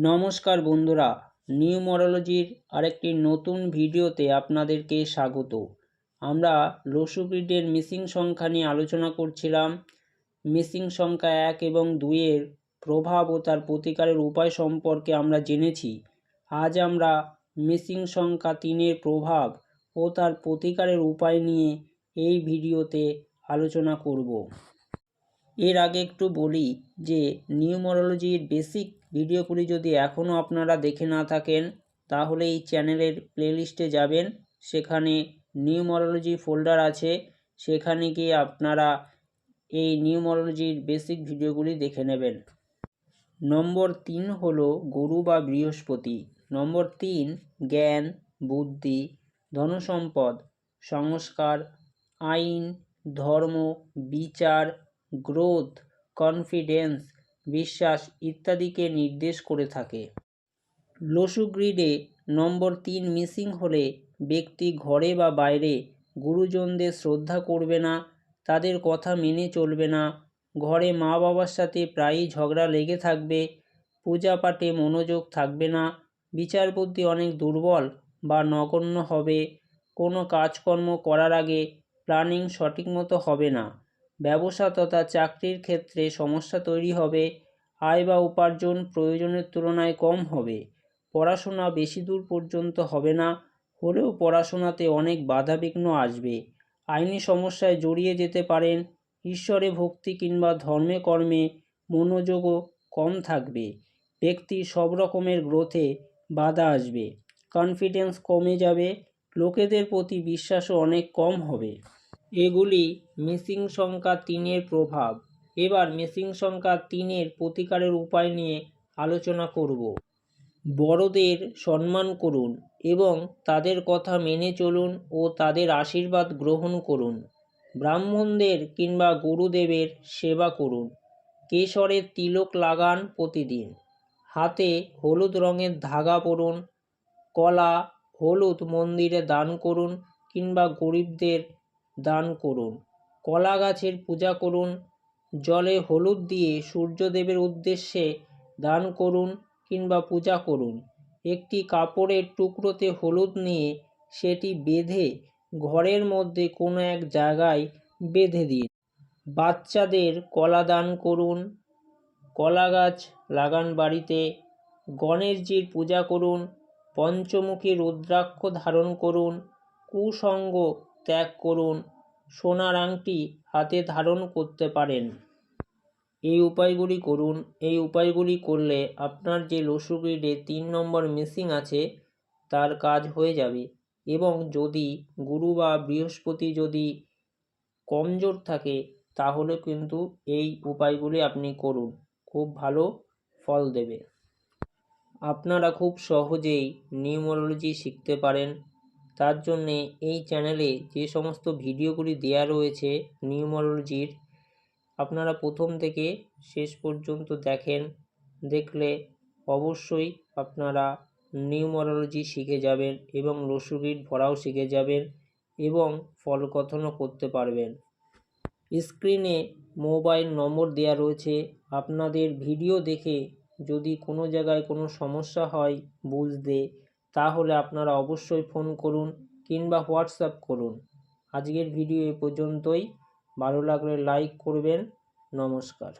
নমস্কার বন্ধুরা নিউমরোলজির আরেকটি নতুন ভিডিওতে আপনাদেরকে স্বাগত। আমরা লসুগ্রিডের মিসিং সংখ্যা নিয়ে আলোচনা করছিলাম। মিসিং সংখ্যা এক এবং দুইয়ের প্রভাব ও তার প্রতিকারের উপায় সম্পর্কে আমরা জেনেছি। আজ আমরা মিসিং সংখ্যা তিনের প্রভাব ও তার প্রতিকারের উপায় নিয়ে এই ভিডিওতে আলোচনা করব। এর আগে একটু বলি যে নিউমরোলজির বেসিক ভিডিওগুলি যদি এখনও আপনারা দেখে না থাকেন, তাহলে এই চ্যানেলের প্লেলিস্টে যাবেন। সেখানে নিউমরোলজি ফোল্ডার আছে। সেখানে গিয়ে আপনারা এই নিউমরোলজির বেসিক ভিডিওগুলি দেখে নেবেন। নম্বর তিন হলো গুরু বা বৃহস্পতি। নম্বর তিন, জ্ঞান, বুদ্ধি, ধনসম্পদ, সংস্কার, আইন, ধর্ম, বিচার, গ্রোথ, কনফিডেন্স বিশ্বাস ইত্যাদিকে নির্দেশ করে থাকে। গ্রিডে নম্বর তিন মিসিং হলে ব্যক্তি ঘরে বা বাইরে গুরুজনদের শ্রদ্ধা করবে না, তাদের কথা মেনে চলবে না, ঘরে মা বাবার সাথে প্রায়ই ঝগড়া লেগে থাকবে পূজা পাঠে মনোযোগ থাকবে না বিচার বুদ্ধি অনেক দুর্বল বা নগণ্য হবে, কোনো কাজকর্ম করার আগে প্ল্যানিং সঠিক মতো হবে না। ব্যবসা তথা চাকরির ক্ষেত্রে সমস্যা তৈরি হবে, আয় বা উপার্জন প্রয়োজনের তুলনায় কম হবে, পড়াশোনা বেশি দূর পর্যন্ত হবে না, হলেও পড়াশোনাতে অনেক বাধাবিঘ্ন আসবে, আইনি সমস্যায় জড়িয়ে যেতে পারেন, ঈশ্বরে ভক্তি কিংবা ধর্মে কর্মে মনোযোগও কম থাকবে, ব্যক্তি সব রকমের গ্রোথে বাধা আসবে কনফিডেন্স কমে যাবে, লোকেদের প্রতি বিশ্বাসও অনেক কম হবে। এগুলি মিসিং সংখ্যা তিনের প্রভাব। এবার মিসিং সংখ্যা তিনের প্রতিকারের উপায় নিয়ে আলোচনা করব। বড়দের সম্মান করুন এবং তাদের কথা মেনে চলুন ও তাদের আশীর্বাদ গ্রহণ করুন। ব্রাহ্মণদের কিংবা গুরুদেবের সেবা করুন। কেশরের তিলক লাগান প্রতিদিন। হাতে হলুদ রঙের ধাগা পরুন। কলা হলুদ মন্দিরে দান করুন কিংবা গরিবদের দান করুন। কলা গাছের পূজা করুন। জলে হলুদ দিয়ে সূর্যদেবের উদ্দেশ্যে দান করুন কিংবা পূজা করুন। একটি কাপড়ের টুকরোতে হলুদ নিয়ে সেটি বেঁধে ঘরের মধ্যে কোনো এক জায়গায় বেঁধে দিন। বাচ্চাদের কলা দান করুন। কলা গাছ লাগান বাড়িতে। গণেশজির পূজা করুন। পঞ্চমুখী রুদ্রাক্ষ ধারণ করুন। কুসঙ্গ ত্যাগ করুন। সোনার আংটি হাতে ধারণ করতে পারেন। এই উপায়গুলি করুন। এই উপায়গুলি করলে আপনার যে লসু গ্রিডে তিন নম্বর মিসিং আছে, তার কাজ হয়ে যাবে এবং যদি গুরু বা বৃহস্পতি যদি কমজোর থাকে, তাহলে কিন্তু এই উপায়গুলি আপনি করুন। খুব ভালো ফল দেবে। আপনারা খুব সহজেই নিউমোরোলজি শিখতে পারেন। তার জন্যে এই চ্যানেলে যে সমস্ত ভিডিওগুলি দেয়া রয়েছে নিউমোরোলজির আপনারা প্রথম থেকে শেষ পর্যন্ত দেখেন। দেখলে অবশ্যই আপনারা নিউমোরোলজি শিখে যাবেন এবং লসুগিট ভরাও শিখে যাবেন এবং ফলকথনও করতে পারবেন। স্ক্রিনে মোবাইল নম্বর দেওয়া রয়েছে। আপনাদের ভিডিও দেখে যদি কোনো জায়গায় কোনো সমস্যা হয়, বুঝতে তাহলে আপনারা অবশ্যই ফোন করুন কিংবা হোয়াটসঅ্যাপ করুন। আজকের ভিডিও এ পর্যন্তই। ভালো লাগলে লাইক করবেন। নমস্কার।